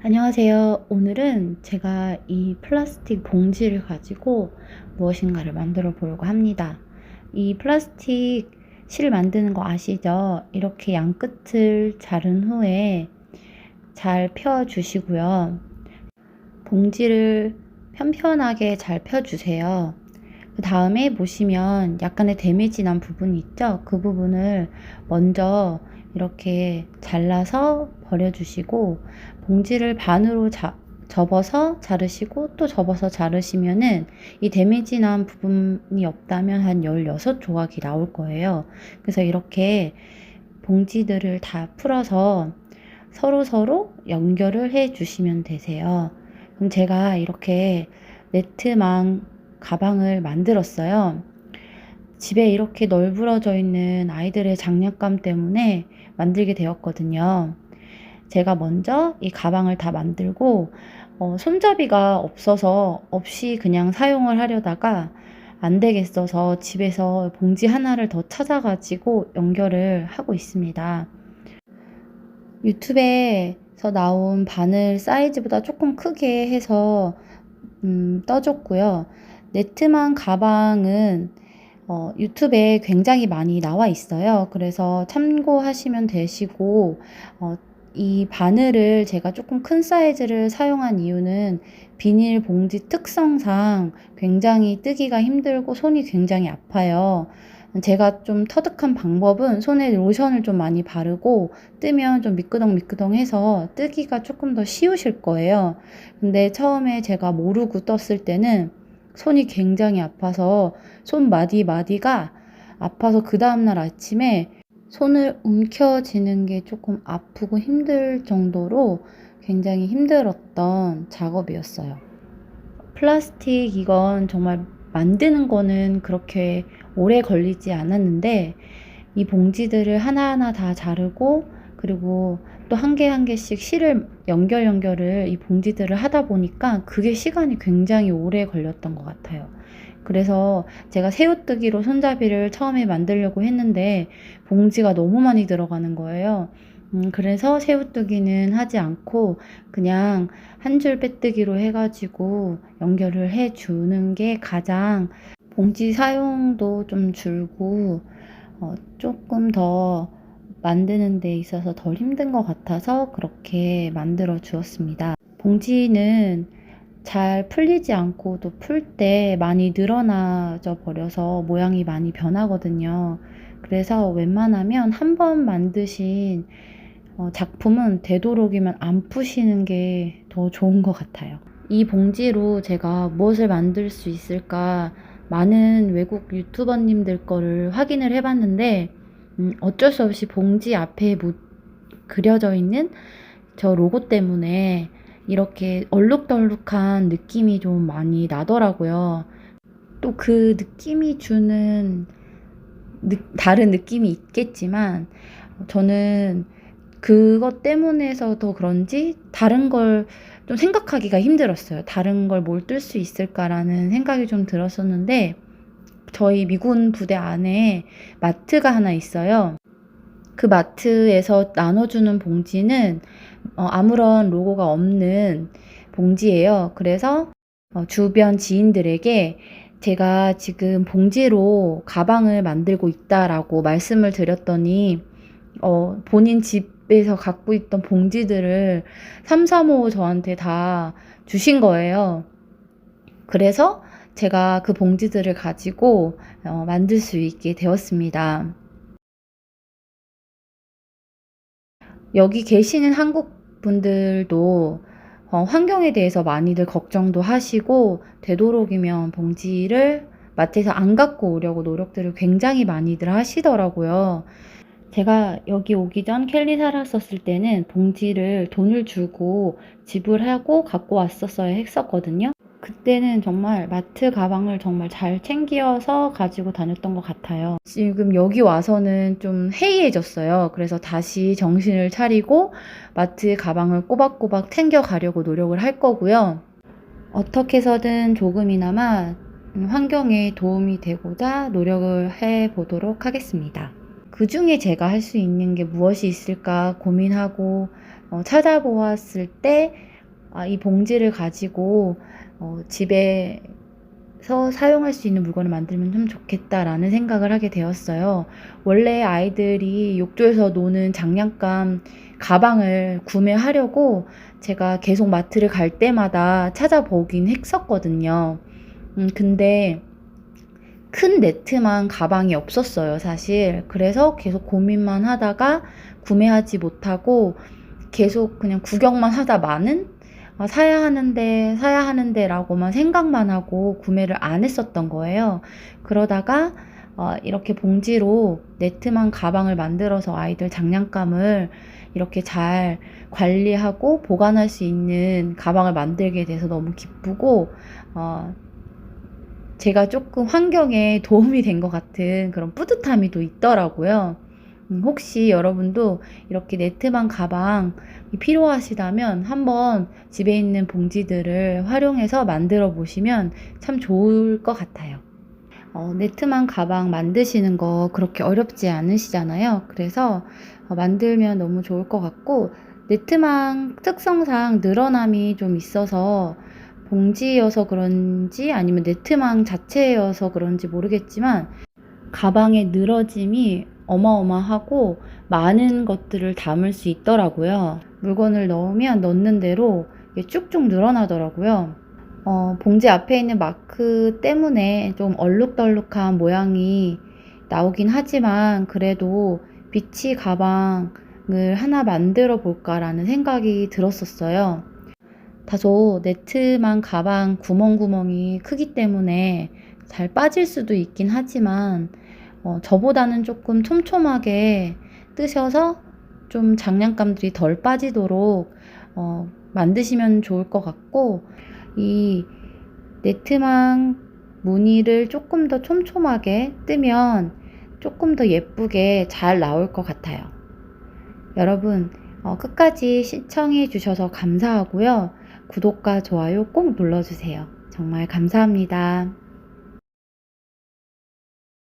안녕하세요. 오늘은 제가 이 플라스틱 봉지를 가지고 무엇인가를 만들어 보려고 합니다. 이 플라스틱 실 만드는 거 아시죠? 이렇게 양 끝을 자른 후에 잘 펴 주시고요. 봉지를 편편하게 잘 펴 주세요. 그 다음에 보시면 약간의 데미지 난 부분이 있죠? 그 부분을 먼저 이렇게 잘라서 버려주시고 봉지를 반으로 자, 접어서 자르시고 또 접어서 자르시면은 이 데미지 난 부분이 없다면 한 16조각이 나올 거예요. 그래서 이렇게 봉지들을 다 풀어서 서로 서로 연결을 해 주시면 되세요. 그럼 제가 이렇게 네트망 가방을 만들었어요. 집에 이렇게 널브러져 있는 아이들의 장난감 때문에 만들게 되었거든요. 제가 먼저 이 가방을 다 만들고 어, 손잡이가 없어서 없이 그냥 사용을 하려다가 안 되겠어서 집에서 봉지 하나를 더 찾아가지고 연결을 하고 있습니다. 유튜브에서 나온 바늘 사이즈보다 조금 크게 해서 음, 떠줬고요. 네트만 가방은 어, 유튜브에 굉장히 많이 나와 있어요. 그래서 참고하시면 되시고, 어, 이 바늘을 제가 조금 큰 사이즈를 사용한 이유는 비닐 봉지 특성상 굉장히 뜨기가 힘들고 손이 굉장히 아파요. 제가 좀 터득한 방법은 손에 로션을 좀 많이 바르고 뜨면 좀 미끄덩미끄덩해서 뜨기가 조금 더 쉬우실 거예요. 근데 처음에 제가 모르고 떴을 때는 손이 굉장히 아파서 손 마디 마디가 아파서 그 다음날 아침에 손을 움켜쥐는 게 조금 아프고 힘들 정도로 굉장히 힘들었던 작업이었어요. 플라스틱 이건 정말 만드는 거는 그렇게 오래 걸리지 않았는데 이 봉지들을 하나하나 다 자르고 그리고 또 한 개 한 개씩 실을 연결 연결을 이 봉지들을 하다 보니까 그게 시간이 굉장히 오래 걸렸던 것 같아요. 그래서 제가 새우뜨기로 손잡이를 처음에 만들려고 했는데 봉지가 너무 많이 들어가는 거예요. 음, 그래서 새우뜨기는 하지 않고 그냥 한 줄 빼뜨기로 해가지고 연결을 해 주는 게 가장 봉지 사용도 좀 줄고 어, 조금 더 만드는 데 있어서 덜 힘든 것 같아서 그렇게 만들어 주었습니다. 봉지는 잘 풀리지 않고도 풀때 많이 늘어나져 버려서 모양이 많이 변하거든요. 그래서 웬만하면 한 번 만드신 어, 작품은 되도록이면 안 푸시는 게 더 좋은 것 같아요. 이 봉지로 제가 무엇을 만들 수 있을까 많은 외국 유튜버님들 거를 확인을 해봤는데 음, 어쩔 수 없이 봉지 앞에 무, 그려져 있는 저 로고 때문에 이렇게 얼룩덜룩한 느낌이 좀 많이 나더라고요. 또 그 느낌이 주는 느, 다른 느낌이 있겠지만 저는 그것 때문에서 더 그런지 다른 걸 좀 생각하기가 힘들었어요. 다른 걸 뭘 뜰 수 있을까라는 생각이 좀 들었었는데 저희 미군 부대 안에 마트가 하나 있어요. 그 마트에서 나눠주는 봉지는 어, 아무런 로고가 없는 봉지예요. 그래서 어, 주변 지인들에게 제가 지금 봉지로 가방을 만들고 있다라고 말씀을 드렸더니 어, 본인 집에서 갖고 있던 봉지들을 3, 3, 5 저한테 다 주신 거예요. 그래서 제가 그 봉지들을 가지고 어, 만들 수 있게 되었습니다. 여기 계시는 한국 분들도 어, 환경에 대해서 많이들 걱정도 하시고 되도록이면 봉지를 마트에서 안 갖고 오려고 노력들을 굉장히 많이들 하시더라고요. 제가 여기 오기 전 켈리 살았었을 때는 봉지를 돈을 주고 지불하고 갖고 왔었어야 했었거든요. 그때는 정말 마트 가방을 정말 잘 챙겨서 가지고 다녔던 것 같아요. 지금 여기 와서는 좀 해이해졌어요. 그래서 다시 정신을 차리고 마트 가방을 꼬박꼬박 챙겨가려고 노력을 할 거고요. 어떻게 해서든 조금이나마 환경에 도움이 되고자 노력을 해 보도록 하겠습니다. 그 중에 제가 할 수 있는 게 무엇이 있을까 고민하고 어, 찾아보았을 때, 아, 이 봉지를 가지고 어, 집에서 사용할 수 있는 물건을 만들면 좀 좋겠다라는 생각을 하게 되었어요. 원래 아이들이 욕조에서 노는 장난감 가방을 구매하려고 제가 계속 마트를 갈 때마다 찾아보긴 했었거든요. 음, 근데 큰 네트만 가방이 없었어요, 사실. 그래서 계속 고민만 하다가 구매하지 못하고 계속 그냥 구경만 하다 마는 아, 사야 하는데, 사야 하는데 라고만 생각만 하고 구매를 안 했었던 거예요. 그러다가 어, 이렇게 봉지로 네트만 가방을 만들어서 아이들 장난감을 이렇게 잘 관리하고 보관할 수 있는 가방을 만들게 돼서 너무 기쁘고, 어, 제가 조금 환경에 도움이 된 것 같은 그런 뿌듯함이 또 있더라고요. 음, 혹시 여러분도 이렇게 네트만 가방이 필요하시다면 한번 집에 있는 봉지들을 활용해서 만들어 보시면 참 좋을 것 같아요. 어, 네트만 가방 만드시는 거 그렇게 어렵지 않으시잖아요. 그래서 어, 만들면 너무 좋을 것 같고, 네트망 특성상 늘어남이 좀 있어서 봉지여서 그런지 아니면 네트망 자체여서 그런지 모르겠지만, 가방의 늘어짐이 어마어마하고 많은 것들을 담을 수 있더라고요. 물건을 넣으면 넣는 대로 쭉쭉 늘어나더라고요. 어, 봉지 앞에 있는 마크 때문에 좀 얼룩덜룩한 모양이 나오긴 하지만 그래도 비치 가방을 하나 만들어 볼까라는 생각이 들었었어요. 다소 네트만 가방 구멍구멍이 크기 때문에 잘 빠질 수도 있긴 하지만 어, 저보다는 조금 촘촘하게 뜨셔서 좀 장난감들이 덜 빠지도록 어, 만드시면 좋을 것 같고 이 네트망 무늬를 조금 더 촘촘하게 뜨면 조금 더 예쁘게 잘 나올 것 같아요. 여러분, 어, 끝까지 시청해 주셔서 감사하고요. 구독과 좋아요 꼭 눌러주세요. 정말 감사합니다.